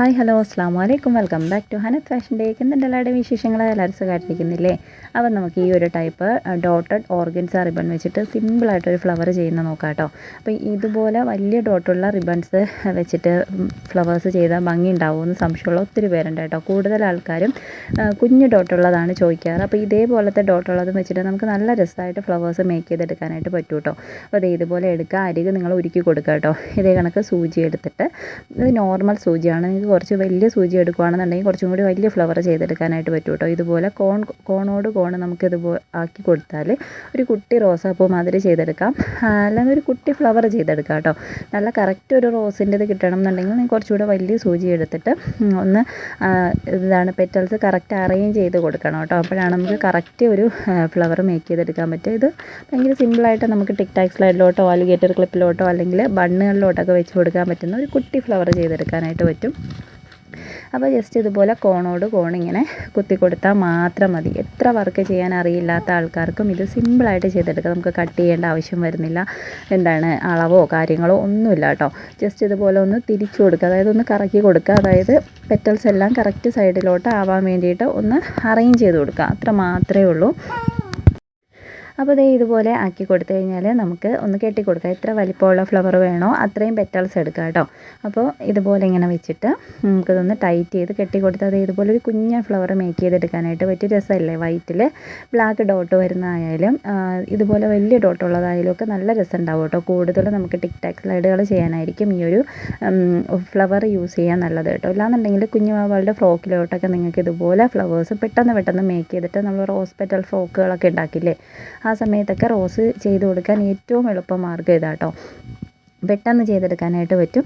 Hi hello അസ്സാം വലൈക്കും welcome back to Hanath fashion ഡേക്ക് എന്തുണ്ട് എല്ലാവരുടെയും വിശേഷങ്ങൾ എല്ലാവരും സുഖമായിട്ടിരിക്കുന്നില്ലേ? അപ്പം നമുക്ക് ഈ ഒരു ടൈപ്പ് ഡോട്ടഡ് ഓർഗൻസ റിബൺ വെച്ചിട്ട് സിമ്പിളായിട്ടൊരു ഫ്ലവർ ചെയ്യുന്ന നോക്കാം കേട്ടോ. അപ്പോൾ ഇതുപോലെ വലിയ ഡോട്ടുള്ള റിബൺസ് വെച്ചിട്ട് ഫ്ലവേഴ്സ് ചെയ്താൽ ഭംഗി ഉണ്ടാവുമെന്ന് സംശയമുള്ള ഒത്തിരി പേരുണ്ട് കേട്ടോ. കൂടുതൽ ആൾക്കാരും കുഞ്ഞു ഡോട്ടുള്ളതാണ് ചോദിക്കാറ്. അപ്പോൾ ഇതേപോലത്തെ ഡോട്ടുള്ളതും വെച്ചിട്ട് നമുക്ക് നല്ല രസമായിട്ട് ഫ്ലവേഴ്സ് മേക്ക് ചെയ്തെടുക്കാനായിട്ട് പറ്റും കേട്ടോ. അപ്പോൾ അത് ഇതുപോലെ എടുക്കുക. അരികെ നിങ്ങൾ ഉരുക്കി കൊടുക്കുക കേട്ടോ. ഇതേ കണക്ക് സൂചി എടുത്തിട്ട് ഇത് നോർമൽ സൂചിയാണ്. നിങ്ങൾക്ക് കുറച്ച് വലിയ സൂചി എടുക്കുകയാണെന്നുണ്ടെങ്കിൽ കുറച്ചും കൂടി വലിയ ഫ്ലവർ ചെയ്തെടുക്കാനായിട്ട് പറ്റും കേട്ടോ ഇതുപോലെ കോൺ കോണോട് കോൺ നമുക്ക് ഇതുപോലെ ആക്കി കൊടുത്താൽ ഒരു കുട്ടി റോസാപ്പൂ മാതിരി ചെയ്തെടുക്കാം. അല്ലെങ്കിൽ ഒരു കുട്ടി ഫ്ലവർ ചെയ്തെടുക്കാം കേട്ടോ നല്ല കറക്റ്റ് ഒരു റോസിന്റെത് കിട്ടണം എന്നുണ്ടെങ്കിൽ നിങ്ങൾ കുറച്ചുകൂടെ വലിയ സൂചി എടുത്തിട്ട് ഒന്ന് ഇതാണ് പെറ്റൽസ് കറക്റ്റ് അറേഞ്ച് ചെയ്ത് കൊടുക്കണം കേട്ടോ അപ്പോഴാണ് നമുക്ക് കറക്റ്റ് ഒരു ഫ്ലവർ മേക്ക് ചെയ്തെടുക്കാൻ പറ്റുക. ഇത് ഭയങ്കര സിമ്പിളായിട്ട് നമുക്ക് ടിക് ടാക് സ്ലൈഡിലോട്ടോ അലിഗേറ്റർ ക്ലിപ്പിലോട്ടോ അല്ലെങ്കിൽ ബണ്ണുകളിലോട്ടൊക്കെ വെച്ച് കൊടുക്കാൻ പറ്റുന്ന ഒരു കുട്ടി ഫ്ലവർ ചെയ്തെടുക്കാനായിട്ട് പറ്റും. അപ്പോൾ ജസ്റ്റ് ഇതുപോലെ കോണോട് കോൺ ഇങ്ങനെ കുത്തി കൊടുത്താൽ മാത്രം മതി. എത്ര വർക്ക് ചെയ്യാൻ അറിയില്ലാത്ത ആൾക്കാർക്കും ഇത് സിമ്പിളായിട്ട് ചെയ്തെടുക്കാം. നമുക്ക് കട്ട് ചെയ്യേണ്ട ആവശ്യം വരുന്നില്ല. എന്താണ് അളവോ കാര്യങ്ങളോ ഒന്നുമില്ല കേട്ടോ. ജസ്റ്റ് ഇതുപോലെ ഒന്ന് തിരിച്ചു കൊടുക്കുക. അതായത് ഒന്ന് കറക്കി കൊടുക്കുക. അതായത് പെറ്റൽസ് എല്ലാം കറക്റ്റ് സൈഡിലോട്ട് ആവാൻ വേണ്ടിയിട്ട് ഒന്ന് അറേഞ്ച് ചെയ്ത് കൊടുക്കുക. അത്ര മാത്രമേ ഉള്ളൂ. അപ്പോൾ ദേ ഇതുപോലെ ആക്കി കൊടുത്തു കഴിഞ്ഞാൽ നമുക്ക് ഒന്ന് കെട്ടി കൊടുക്കാം എത്ര വലിപ്പമുള്ള ഫ്ലവർ വേണോ അത്രയും പെറ്റൽസ് എടുക്കാം കേട്ടോ. അപ്പോൾ ഇതുപോലെ ഇങ്ങനെ വെച്ചിട്ട് നമുക്കിതൊന്ന് ടൈറ്റ് ചെയ്ത് കെട്ടി കൊടുത്താൽ ഇതുപോലെ ഒരു കുഞ്ഞ ഫ്ലവർ മേക്ക് ചെയ്തെടുക്കാനായിട്ട് പറ്റിയ രസമല്ലേ? വൈറ്റിൽ ബ്ലാക്ക് ഡോട്ട് വരുന്നതായാലും ഇതുപോലെ വലിയ ഡോട്ട് ഉള്ളതായാലും ഒക്കെ നല്ല രസം ഉണ്ടാവും കേട്ടോ. കൂടുതലും നമുക്ക് ടിക് ടാക് സ്ലൈഡുകൾ ചെയ്യാനായിരിക്കും ഈ ഒരു ഫ്ലവർ യൂസ് ചെയ്യാൻ നല്ലത് കേട്ടോ. അല്ലാന്നുണ്ടെങ്കിൽ കുഞ്ഞുമാവളുടെ ഫ്രോക്കിലോട്ടൊക്കെ നിങ്ങൾക്ക് ഇതുപോലെ ഫ്ലവേഴ്സ് പെട്ടെന്ന് പെട്ടെന്ന് മേക്ക് ചെയ്തിട്ട് നമ്മൾ റോസ് പെറ്റൽ ഫ്രോക്കുകളൊക്കെ ഉണ്ടാക്കില്ലേ? ആ സമയത്തൊക്കെ റോസ് ചെയ്ത് കൊടുക്കാൻ ഏറ്റവും എളുപ്പമാർഗം ഇതാട്ടോ. പെട്ടെന്ന് ചെയ്തെടുക്കാനായിട്ട് പറ്റും.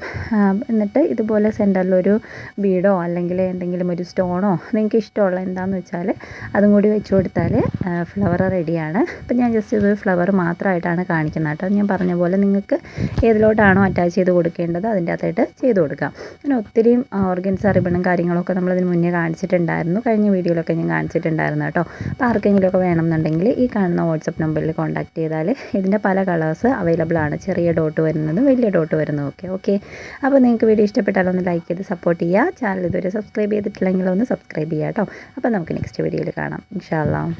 എന്നിട്ട് ഇതുപോലെ സെന്ററിലൊരു ബീഡോ അല്ലെങ്കിൽ എന്തെങ്കിലും ഒരു സ്റ്റോണോ നിങ്ങൾക്ക് ഇഷ്ടമുള്ള എന്താണെന്ന് വെച്ചാൽ അതും കൂടി വെച്ച് കൊടുത്താൽ ഫ്ലവർ റെഡിയാണ് അപ്പം ഞാൻ ജസ്റ്റ് ഇത് ഫ്ലവർ മാത്രമായിട്ടാണ് കാണിക്കുന്നത് കേട്ടോ. ഞാൻ പറഞ്ഞ പോലെ നിങ്ങൾക്ക് ഏതിലോട്ടാണോ അറ്റാച്ച് ചെയ്ത് കൊടുക്കേണ്ടത് അതിന്റെ അകത്തായിട്ട് ചെയ്ത് കൊടുക്കാം. പിന്നെ ഒത്തിരി ഓർഗൻസ് റിബണും കാര്യങ്ങളൊക്കെ നമ്മളതിന് മുന്നേ കാണിച്ചിട്ടുണ്ടായിരുന്നു. കഴിഞ്ഞ വീഡിയോയിലൊക്കെ ഞാൻ കാണിച്ചിട്ടുണ്ടായിരുന്നു കേട്ടോ. അപ്പോൾ ആർക്കെങ്കിലുമൊക്കെ വേണമെന്നുണ്ടെങ്കിൽ ഈ കാണുന്ന വാട്സപ്പ് നമ്പറിൽ കോൺടാക്ട് ചെയ്താൽ ഇതിന്റെ പല കളേഴ്സ് അവൈലബിൾ ആണ്. ചെറിയ ഡോട്ട് വരുന്നത് വലിയ ഡോട്ട് വരുന്നത് ഓക്കെ ഓക്കെ അപ്പോൾ നിങ്ങൾക്ക് വീഡിയോ ഇഷ്ടപ്പെട്ടാൽ ഒന്ന് ലൈക്ക് ചെയ്ത് സപ്പോർട്ട് ചെയ്യുക. ചാനൽ ഇതുവരെ സബ്സ്ക്രൈബ് ചെയ്തിട്ടില്ലെങ്കിൽ ഒന്ന് സബ്സ്ക്രൈബ് ചെയ്യുക കേട്ടോ അപ്പോൾ നമുക്ക് നെക്സ്റ്റ് വീഡിയോയിൽ കാണാം. ഇൻഷാല്ലാം